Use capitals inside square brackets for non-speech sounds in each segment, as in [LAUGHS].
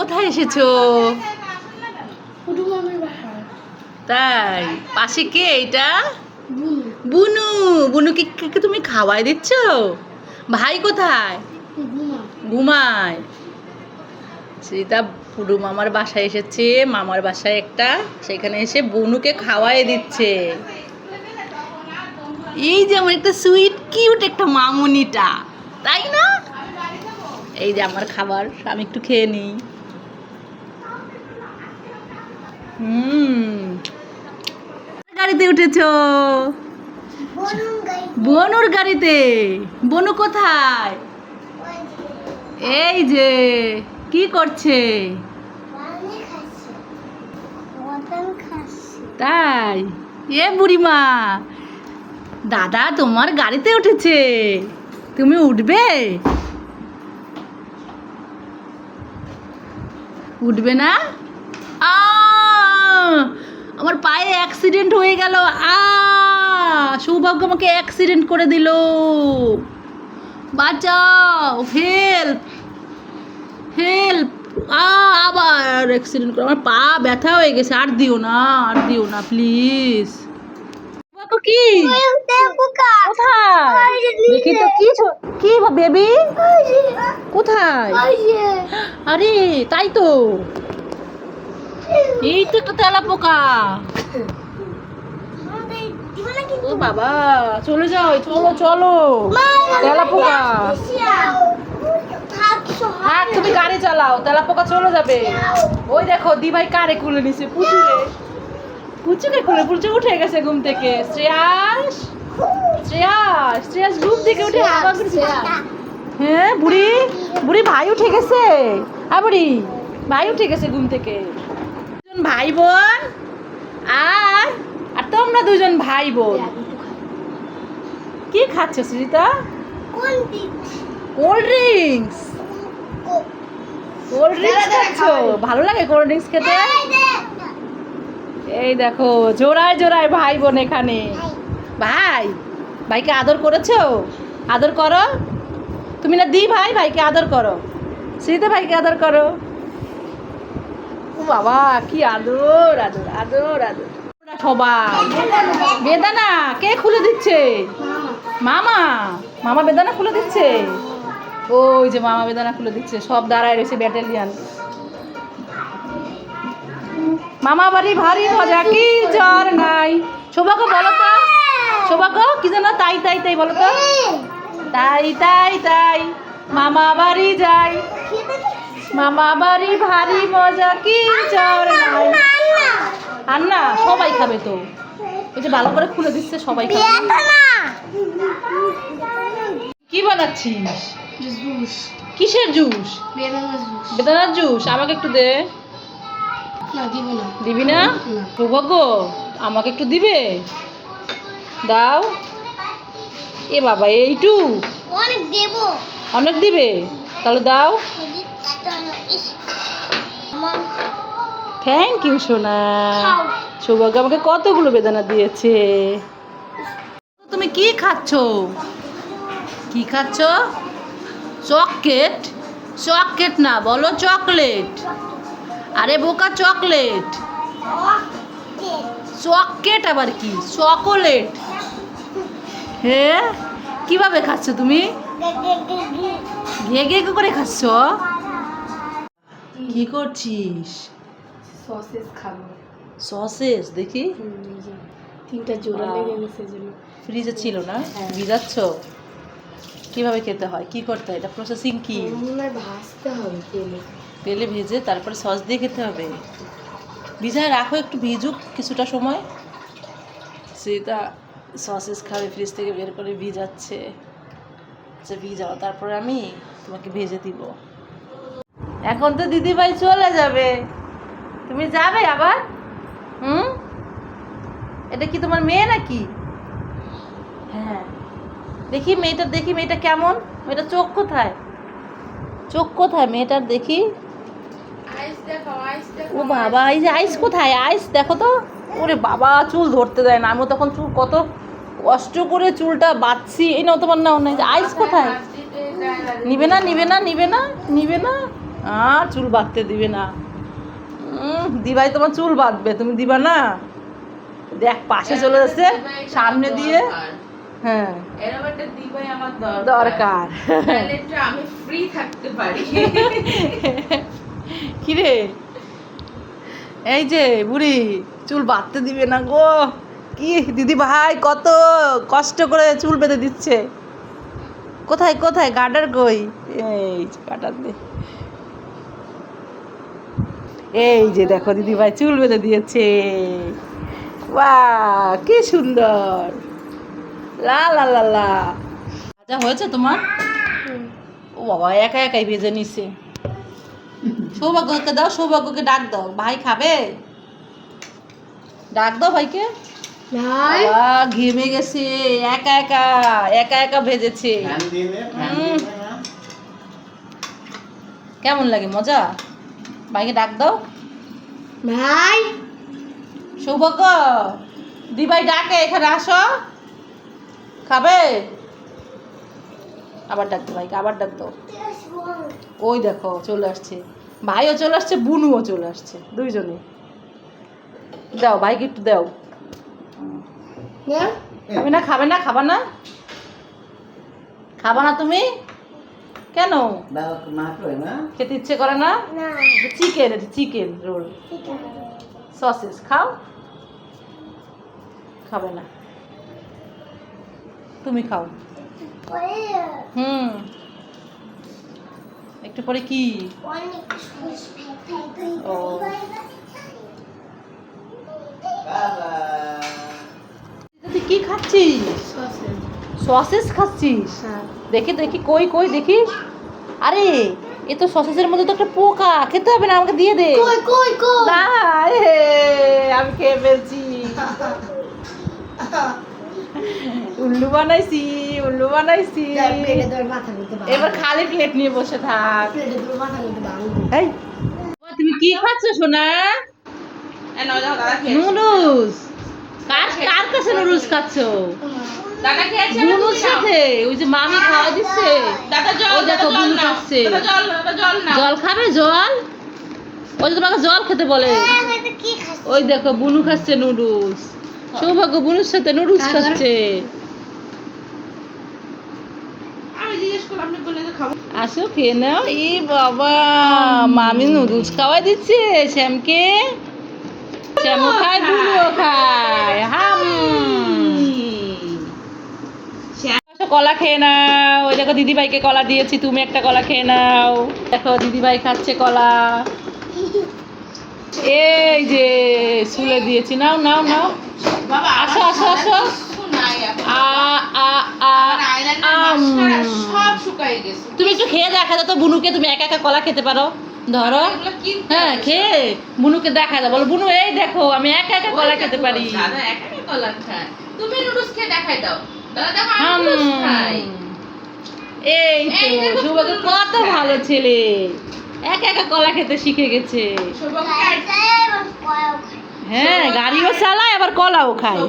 কোথায় এসেছ? তাই, পাশে কে এটা বুনু। বুনু কে তুমি খাওয়াই দিচ্ছ? ভাই কোথায়? ঘুমায়। সেটা পুরো মামার বাসায় এসেছে, মামার বাসায় একটা, সেখানে এসে বনুকে খাওয়াই দিচ্ছে। এই যে আমার একটা সুইট কিউট একটা মামুনিটা, তাই না? এই যে আমার খাবার, আমি একটু খেয়ে নিই হুম গাড়িতে বনুর গাড়িতে। বনু কোথায়? এই যে, কি করছে? তাই, এ বুড়িমা, দাদা তোমার গাড়িতে উঠেছে। তুমি উঠবে? উঠবে না? আমার পায়ে অ্যাক্সিডেন্ট হয়ে গেল। আ সৌভাগ্য আমাকে অ্যাক্সিডেন্ট করে দিল। বাঁচাও হেল্প হেল্প আ আবার অ্যাক্সিডেন্ট করে আমার পা ব্যথা হয়ে গেছে আর দিও না আর দিও না প্লিজ কি? কোথায়? দেখি তো কি কি বেবি কোথায়? আরে তাই তো। এই তো একটা ও বাবা, চলে যাও, চলো চলো। তেলা হ্যাঁ তুমি গাড়ি চালাও তেলা পোকা চলে যাবে। ওই দেখো, দিভাই কারে কুলে নিছে? পুচুরে পুচুকে কুলে পুচু উঠে গেছে ঘুম থেকে। শ্রেয়াস শ্রেয়াস শ্রেয়াস ঘুম থেকে উঠে করছে হ্যাঁ বুড়ি বুড়ি ভাই উঠে গেছে। হ্যাঁ বুড়ি, ভাই উঠে গেছে ঘুম থেকে। ভাই বোন আর আর তোমরা দুজন ভাই বোন কি খাচ্ছ Sujita? Cold drinks. Cold drinks? খাচ্ছ? ভালো লাগে কোল্ড ড্রিঙ্কস খেতে? এই দেখো জোড়ায় জোড়ায় ভাই বোন এখানে। ভাই ভাইকে আদর করেছ? আদর করো। তুমি না দি ভাই ভাইকে আদর করো। শ্রীতে ভাইকে আদর করো। বাবা, কি আদর আদর আদর আদর। সবাই। বেদানা, কে খুলে দিচ্ছে? মামা মামা বেদানা খুলে দিচ্ছে? ওই যে মামা বেদানা খুলে দিচ্ছে, সব দাঁড়ায় রয়েছে ব্যাটালিয়ান মামা বাড়ি ভারী মজা, কি জ্বর নাই? সৌভাগ্য, বলো তো। সৌভাগ্য, কি যেন তাই তাই তাই, বলো তো। তাই তাই তাই, মামা বাড়ি যাই মামা বাড়ি ভারী মজা কি আর না সবাই খাবে তো। ওই যে ভালো করে খুলে দিচ্ছে সবাই খাবে। কি বানাচ্ছিস? কিসের জুস? বেদানা জুস। বেদানার জুস। আমাকে একটু দে। দিব না। সৌভাগ্য আমাকে একটু দিবে? দাও। এ বাবা এইটু অনেক দেব। অনেক দিবে? তাহলে দাও। থ্যাংক ইউ সোনা। সৌভাগ্য আমাকে কতগুলো বেদানা দিয়েছে। তুমি কি খাচ্ছ? কি খাচ্ছ? চকলেট? চকলেট না, বলো চকলেট। আরে বোকা, চকলেট। চকলেট আবার কি? চকোলেট। হ্যাঁ কীভাবে খাচ্ছ তুমি? ঘে ঘে করে খাচ্ছ? কি করছিস? সসেস খাব। সসেস দেখি। তিনটা জোড়া লেগে গেছে ফ্রিজে ছিল না? হ্যাঁ। ভিজাচ্ছ? কীভাবে খেতে হয়? কি করতে হয়? এটা প্রসেসিং কি? ভাজতে হবে তেলে। তেলে ভেজে তারপরে সস দিয়ে খেতে হবে। ভিজায় রাখো একটু ভিজুক কিছুটা সময়। সেটা সসেস খাবে ফ্রিজ থেকে বের করে ভিজাচ্ছে। আচ্ছা ভিজাও। তারপরে আমি তোমাকে ভেজে দিব। এখন তো দিদিভাই চলে যাবে। তুমি যাবে আবার? হুম? এটা কি তোমার মেয়ে নাকি? হ্যাঁ। দেখি মেয়েটার দেখি মেয়েটা কেমন। মেয়েটা চোখ কোথায়? চোখ কোথায় মেয়েটার? দেখি। ও বাবা, এই যে আইস কোথায়? আইস, দেখো তো। ওরে বাবা, চুল ধরতে দেয় না। আমিও তখন চুল কত কষ্ট করে চুলটা বাঁধছি। এই না তোমার না আইস কোথায়? নিবে না নিবে না নিবে না নিবে না। আর চুল বাঁধতে দিবে না। দিবাই তোমার চুল বাঁধবে, তুমি দিবা না? দেখ, পাশে চলে যাচ্ছে, সামনে দিয়ে। হ্যাঁ। দরকার। আমি [LAUGHS] ফ্রি কিরে? এই যে, বুড়ি, চুল বাঁধতে দিবে না গো। কি, দিদি ভাই, কত কষ্ট করে চুল বেঁধে দিচ্ছে। কোথায় কোথায় গার্ডার কই? এই গার্ডার দে। এই যে দেখো দিদি ভাই চুল বেঁধে দিয়েছে। বাহ কি সুন্দর। লা লা লা লা। যা হয়েছে তোমার? ও বাবা একা একাই ভেজে নিছে। সৌভাগ্যকে দাও সৌভাগ্যকে ডাক দাও। ভাই খাবে? ডাক দাও ভাইকে। ঘেমে গেছে। একা একা একা একা ভেজেছে। কেমন লাগে মজা? ভাইকে ডাক দাও। ভাই। সৌভাগ্য দিভাই ডাকে এখানে আসো। খাবে? আবার ডাক দো ভাইকে আবার ডাক দাও। ওই দেখো চলে আসছে। ভাইও চলে আসছে বুনুও চলে আসছে দুইজনে দাও ভাইকে একটু দাও। খাবে না খাবে না খাবা না? খাবা না তুমি? কেন? খেতে ইচ্ছে করে না? চিকেন চিকেন রোল সসেস খাও। খাবে না। তুমি খাও। হুম। একটু পরে কি? ও। তুই কি খাচ্ছিস? সসেস খাচ্ছিস? দেখি দেখি কই কই দেখি আরে এ তো সসেসের মধ্যে তো একটা পোকা খেতে হবে না আমাকে দিয়ে দে। কই কই কই? না এ, আমি খেয়ে ফেলছি। উল্লু বানাইছি উল্লু বানাইছি। এবার খালি প্লেট নিয়ে বসে থাক। এই। তুমি কি খাচ্ছ সোনা? নুডলস। কার কার কাছে নুডলস খাচ্ছ? দাদা খেয়েছে বুনুর সাথে? ওই যে মামি খাওয়া দিচ্ছে? দাদা জল ওই দেখো বুনু খাচ্ছে জল জল না জল খাবে? জল? ওই যে তোমাকে জল খেতে বলে। ওই দেখো বুনু খাচ্ছে নুডলস। সৌভাগ্য বুনুর সাথে নুডলস খাচ্ছে। আমি জিজ্ঞেস করলাম আপনি বলে তো খাব। আসো খেয়ে নাও। ই বাবা মামি নুডলস খাওয়াই দিচ্ছে শ্যামকে। শ্যামও খায় বুনুও খায়। হাম আসো, কলা খেয়ে নাও। ওই দেখো দিদিভাইকে কলা দিয়েছি তুমি একটা কলা খেয়ে নাও। দেখো দিদিভাই খাচ্ছে কলা। এই যে সুলে দিয়েছি। নাও নাও নাও। আসো আসো আসো। তুমি একটু খেয়ে দেখা দাও তো বুনুকে তুমি একা একা কলা খেতে পারো। ধরো। হ্যাঁ খেয়ে বুনুকে দেখা দাও বলো বুনু এই দেখো আমি একা একা কলা খেতে পারি। তুমি নুডলস খেয়ে দেখাই দাও। এই তো দেখো কত ভালো ছেলে। একা একা কলা খেতে শিখে গেছে। হ্যাঁ গাড়িও চালায় আবার কলাও খায়।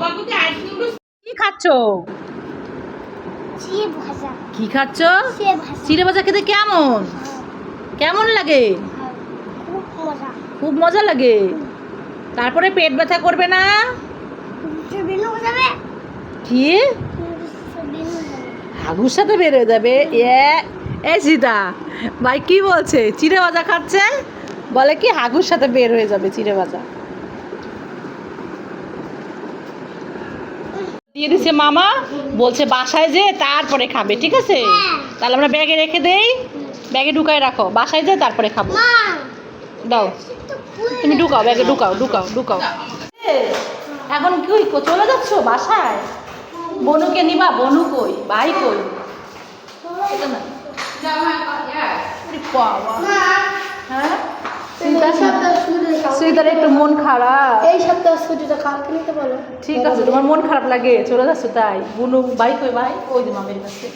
কি খাচ্ছ? কি খাচ্ছ? চিড়ে ভাজা। খেতে কেমন? কেমন লাগে? খুব মজা। লাগে? তারপরে পেট ব্যথা করবে না? কি? হাগুর সাথে বেরোয় যাবে। এ এ সীতা ভাই কি বলছে? চিড়ে ভাজা খাচ্ছে? বলে কি হাগুর সাথে বের হয়ে যাবে চিড়ে ভাজা। দিয়ে দিছে মামা বলছে বাসায় যে তারপরে খাবে ঠিক আছে? তাহলে আমরা ব্যাগে রেখে দেই। ব্যাগে ঢুকায় রাখো। বাসায় যে তারপরে খাব। দাও। তুমি ঢুকাও ব্যাগে ঢুকাও ঢুকাও ঢুকাও। এখন কি চলে যাচ্ছ বাসায়? বনুকে নিবা বনু কই? ভাই কই। হ্যাঁ? একটু মন খারাপ। এই সপ্তাহ ছুটিটা কালকে নিতে বলো। ঠিক আছে তোমার মন খারাপ লাগে চলে যাচ্ছ তাই। বুনু ভাই কই ভাই? ওই যে মামের কাছে।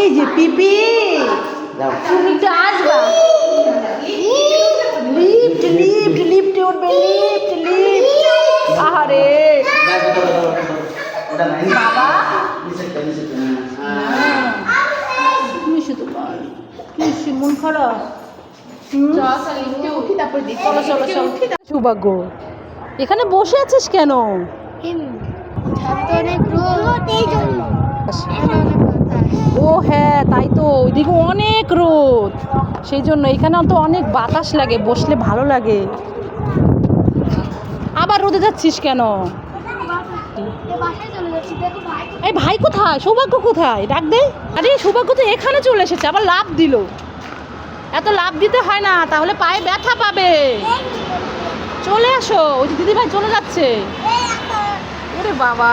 এই যে পিপি। তুমি একটু আসবা। লিফট লিফট লিফট উঠবে লিফট লিফট। বাবা? কি মন খারাপ? সৌভাগ্য এখানে বসে আছিস কেন? ও হ্যাঁ তাই তো ওইদিকে অনেক রোদ। সেই জন্য এখানে তো অনেক বাতাস লাগে বসলে ভালো লাগে। আবার রোদে যাচ্ছিস কেন? এই ভাই কোথায়? সৌভাগ্য কোথায়? ডাক দে। আরে, সৌভাগ্য তো এখানে চলে এসেছে, আবার লাভ দিল। এত লাভ দিতে হয় না, তাহলে পায়ে ব্যথা পাবে। চলে আসো, ওই দিদি ভাই চলে যাচ্ছে। বাবা।